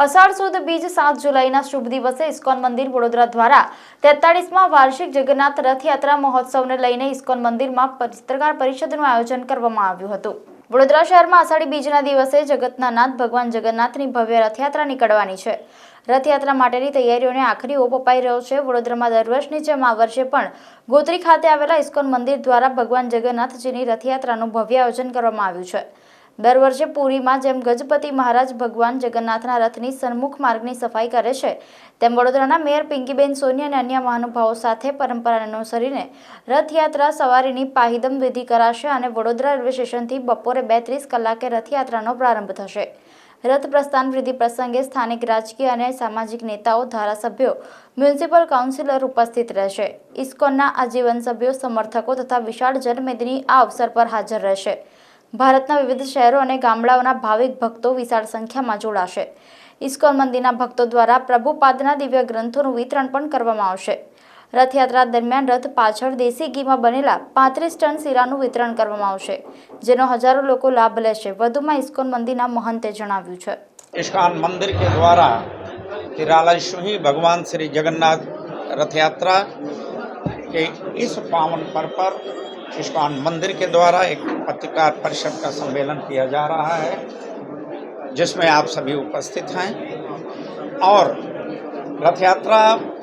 અષાઢ સુદ બીજ સાત જુલાઈના શુભ દિવસે ઇસ્કોન મંદિર વડોદરા દ્વારા તેતાળીસમાં વાર્ષિક જગન્નાથ રથયાત્રા મહોત્સવને લઈને ઇસ્કોન મંદિરમાં પત્રકાર પરિષદનું આયોજન કરવામાં આવ્યું હતું. વડોદરા શહેરમાં અષાઢી બીજના દિવસે જગતના નાથ ભગવાન જગન્નાથની ભવ્ય રથયાત્રા નીકળવાની છે. રથયાત્રા માટેની તૈયારીઓને આખરી ઓપ અપાઈ રહ્યો છે. વડોદરામાં દર વર્ષની જેમ આ વર્ષે પણ ગોત્રી ખાતે આવેલા ઇસ્કોન મંદિર દ્વારા ભગવાન જગન્નાથજીની રથયાત્રાનું ભવ્ય આયોજન કરવામાં આવ્યું છે. દર વર્ષે પુરીમાં જેમ ગજપતિ મહારાજ ભગવાન જગન્નાથના રથની સન્મુખ માર્ગની સફાઈ કરે છે, તેમ વડોદરાના મેયર પિંકીબેન સોની અને અન્ય મહાનુભાવો સાથે પરંપરા અનુસરીને રથયાત્રા સવારીની પાહિદમ વિધિ કરાશે અને વડોદરા રેલવે સ્ટેશનથી બપોરે બે ત્રીસ કલાકે રથયાત્રાનો પ્રારંભ થશે. રથ પ્રસ્થાન વિધિ પ્રસંગે સ્થાનિક રાજકીય અને સામાજિક નેતાઓ, ધારાસભ્યો, મ્યુનિસિપલ કાઉન્સિલર ઉપસ્થિત રહેશે. ઇસ્કોનના આજીવન સભ્યો, સમર્થકો તથા વિશાળ જનમેદની આ અવસર પર હાજર રહેશે. ભારતના વિવિધ શહેરો અને ગામડાઓના ભાવિક ભક્તો વિશાળ સંખ્યામાં જોડાશે. ઇસ્કોન મંદિરના ભક્તો દ્વારા પ્રભુપાદના દિવ્ય ગ્રંથોનું વિતરણ પણ કરવામાં આવશે. રથયાત્રા દરમિયાન રથ પાછળ દેશી ઘીમાં બનેલા પાંત્રીસ ટન શીરાનું વિતરણ કરવામાં આવશે, જેનો હજારો લોકો લાભ લેશે, વધુમાં ઇસ્કોન મંદિરના મહંતે જણાવ્યું છે. ઇસ્કોન મંદિર કે દ્વારા તિરાલયશ્વહી ભગવાન શ્રી જગન્નાથ રથયાત્રા કે इस પાવન પર પર इस्कॉन मंदिर के द्वारा एक पत्रकार परिषद का सम्मेलन किया जा रहा है, जिसमें आप सभी उपस्थित हैं। और रथ यात्रा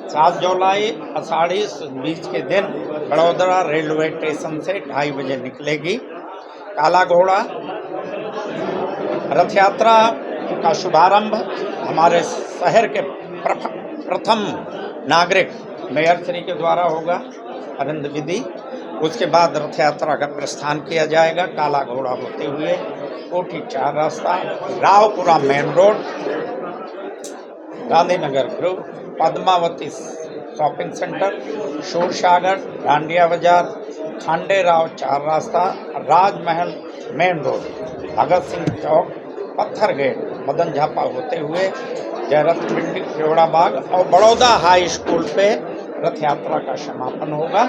सात जुलाई आषाढ़ी बीच के दिन बड़ोदरा रेलवे स्टेशन से ढाई बजे निकलेगी। काला घोड़ा रथ यात्रा का शुभारंभ हमारे शहर के प्रथम नागरिक मेयर श्री के द्वारा होगा अरिंद विधि। उसके बाद रथ यात्रा का प्रस्थान किया जाएगा, काला घोड़ा होते हुए, कोठी चार रास्ता, Raopura main road, Gandhinagar group, Padmavati shopping centre Sursagar Dandia Bazaar Khande Rao चार रास्ता, राजमहल मेन रोड, भगत सिंह चौक, पत्थर गेट, मदन झापा होते हुए, जयरथ बिल्डिंग केवड़ा बाग और बड़ौदा हाई स्कूल पे रथ यात्रा का समापन होगा।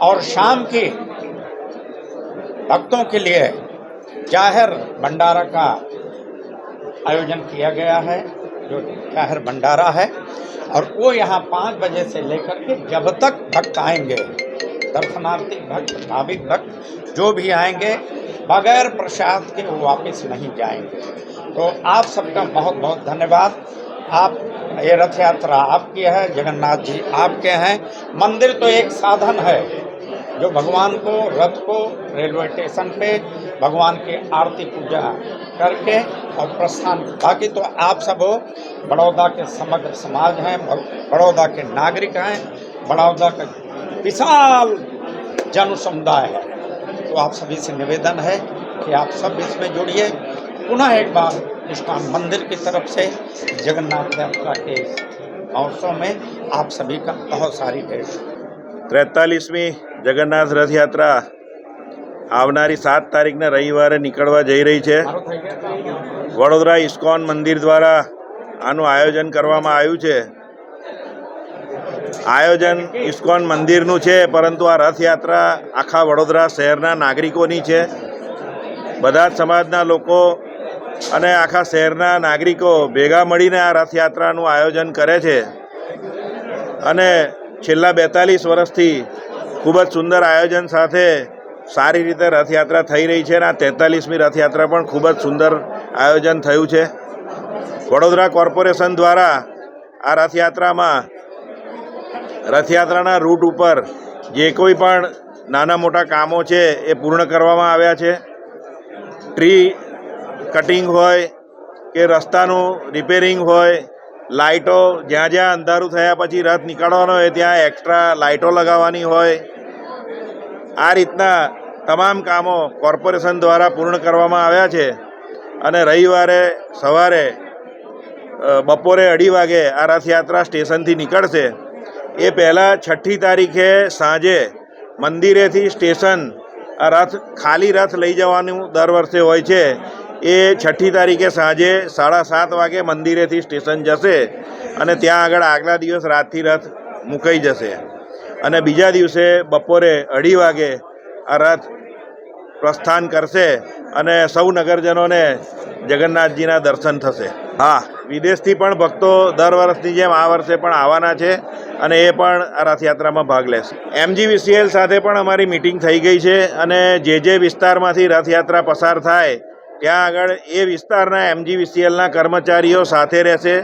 और शाम की भक्तों के लिए ज़ाहिर भंडारा का आयोजन किया गया है, जो ज़ाहिर भंडारा है, और वो यहाँ पाँच बजे से लेकर के जब तक भक्त आएँगे, दर्शनार्थी भक्त, भाविक भक्त, जो भी आएँगे, बगैर प्रसाद के वो वापस नहीं जाएँगे। तो आप सबका बहुत बहुत धन्यवाद। आप, ये रथ यात्रा आपकी है, जगन्नाथ जी आपके हैं। मंदिर तो एक साधन है। जो भगवान को, रथ को, रेलवे स्टेशन पे भगवान की आरती पूजा करके और प्रस्थान। बाकी तो आप सब बड़ौदा के समग्र समाज हैं बड़ौदा के नागरिक हैं, बड़ौदा का विशाल जन समुदाय है। तो आप सभी से निवेदन है कि आप सब इसमें जुड़िए। पुनः एक बार इस्कॉन मंदिर की तरफ़ से जगन्नाथ यात्रा के अवसरों में आप सभी का बहुत सारी भेंट। तैतालीसवीं જગન્નાથ રથયાત્રા આવનારી સાત તારીખના રવિવારે નીકળવા જઈ રહી છે. વડોદરા ઇસ્કોન મંદિર દ્વારા આનું આયોજન કરવામાં આવ્યું છે. આયોજન ઇસ્કોન મંદિરનું છે, પરંતુ આ રથયાત્રા આખા વડોદરા શહેરના નાગરિકોની છે. બધા જ સમાજના લોકો અને આખા શહેરના નાગરિકો ભેગા મળીને આ રથયાત્રાનું આયોજન કરે છે. અને છેલ્લા બેતાલીસ વર્ષથી ખૂબ જ સુંદર આયોજન સાથે સારી રીતે રથયાત્રા થઈ રહી છે અને આ તેતાલીસમી રથયાત્રા પણ ખૂબ જ સુંદર આયોજન થયું છે. વડોદરા કોર્પોરેશન દ્વારા આ રથયાત્રામાં રથયાત્રાના રૂટ ઉપર જે કોઈ પણ નાના મોટા કામો છે એ પૂર્ણ કરવામાં આવ્યા છે. ટ્રી કટિંગ હોય કે રસ્તાનું રિપેરિંગ હોય લાઇટો જ્યાં જ્યાં અંધારું થયા પછી રથ નીકળવાનો હોય, ત્યાં એક્સ્ટ્રા લાઇટો લગાવવાની હોય. આ રીતના તમામ કામો કોર્પોરેશન દ્વારા પૂર્ણ કરવામાં આવ્યા છે. અને રવિવારે સવારે બપોરે અઢી વાગે આ રથયાત્રા સ્ટેશનથી નીકળશે. એ પહેલાં છઠ્ઠી તારીખે સાંજે મંદિરેથી સ્ટેશન આ રથ ખાલી રથ લઈ જવાનું દર વર્ષે હોય છે. એ છઠ્ઠી તારીખે સાંજે સાડા સાત વાગે મંદિરેથી સ્ટેશન જશે અને ત્યાં આગળ આગલા દિવસ રાતથી રથ મુકાઈ જશે. અને બીજા દિવસે બપોરે અઢી વાગે આ રથ પ્રસ્થાન કરશે અને સૌ નગરજનોને જગન્નાથજીના દર્શન થશે. હા. વિદેશથી પણ ભક્તો દર વર્ષની જેમ આ વર્ષે પણ આવવાના છે અને એ પણ આ રથયાત્રામાં ભાગ લેશે. એમજીવીસીએલ સાથે પણ અમારી મિટિંગ થઈ ગઈ છે અને જે જે વિસ્તારમાંથી રથયાત્રા પસાર થાય ત્યાં આગળ એ વિસ્તારના એમજીવીસીએલના કર્મચારીઓ સાથે રહેશે.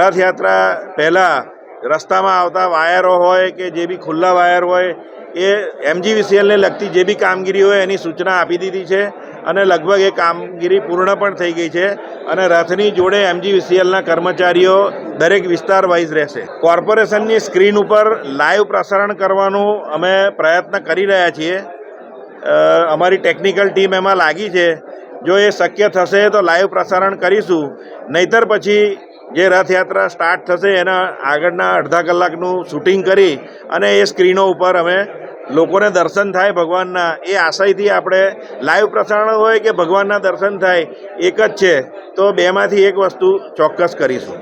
રથયાત્રા પહેલાં રસ્તામાં આવતા વાયરો હોય કે જે બી ખુલ્લા વાયર હોય, એ એમજીવીસીએલને લગતી જે બી કામગીરી હોય એની સૂચના આપી દીધી છે અને લગભગ એ કામગીરી પૂર્ણ પણ થઈ ગઈ છે અને રથની જોડે એમજીવીસીએલના કર્મચારીઓ દરેક વિસ્તાર વાઇઝ રહેશે. કોર્પોરેશનની સ્ક્રીન ઉપર લાઈવ પ્રસારણ કરવાનું અમે પ્રયત્ન કરી રહ્યા છીએ. અમારી ટેકનિકલ ટીમ એમાં લાગી છે જો એ શક્ય થશે તો લાઈવ પ્રસારણ કરીશું. નહીતર પછી જે રથયાત્રા સ્ટાર્ટ થશે એના આગળના અડધા કલાકનું શૂટિંગ કરી અને એ સ્ક્રીનો ઉપર અમે લોકોને દર્શન થાય ભગવાનના. એ આશયથી આપણે લાઈવ પ્રસારણ હોય કે ભગવાનના દર્શન થાય, એક જ છે. તો બેમાંથી એક વસ્તુ ચોક્કસ કરીશું.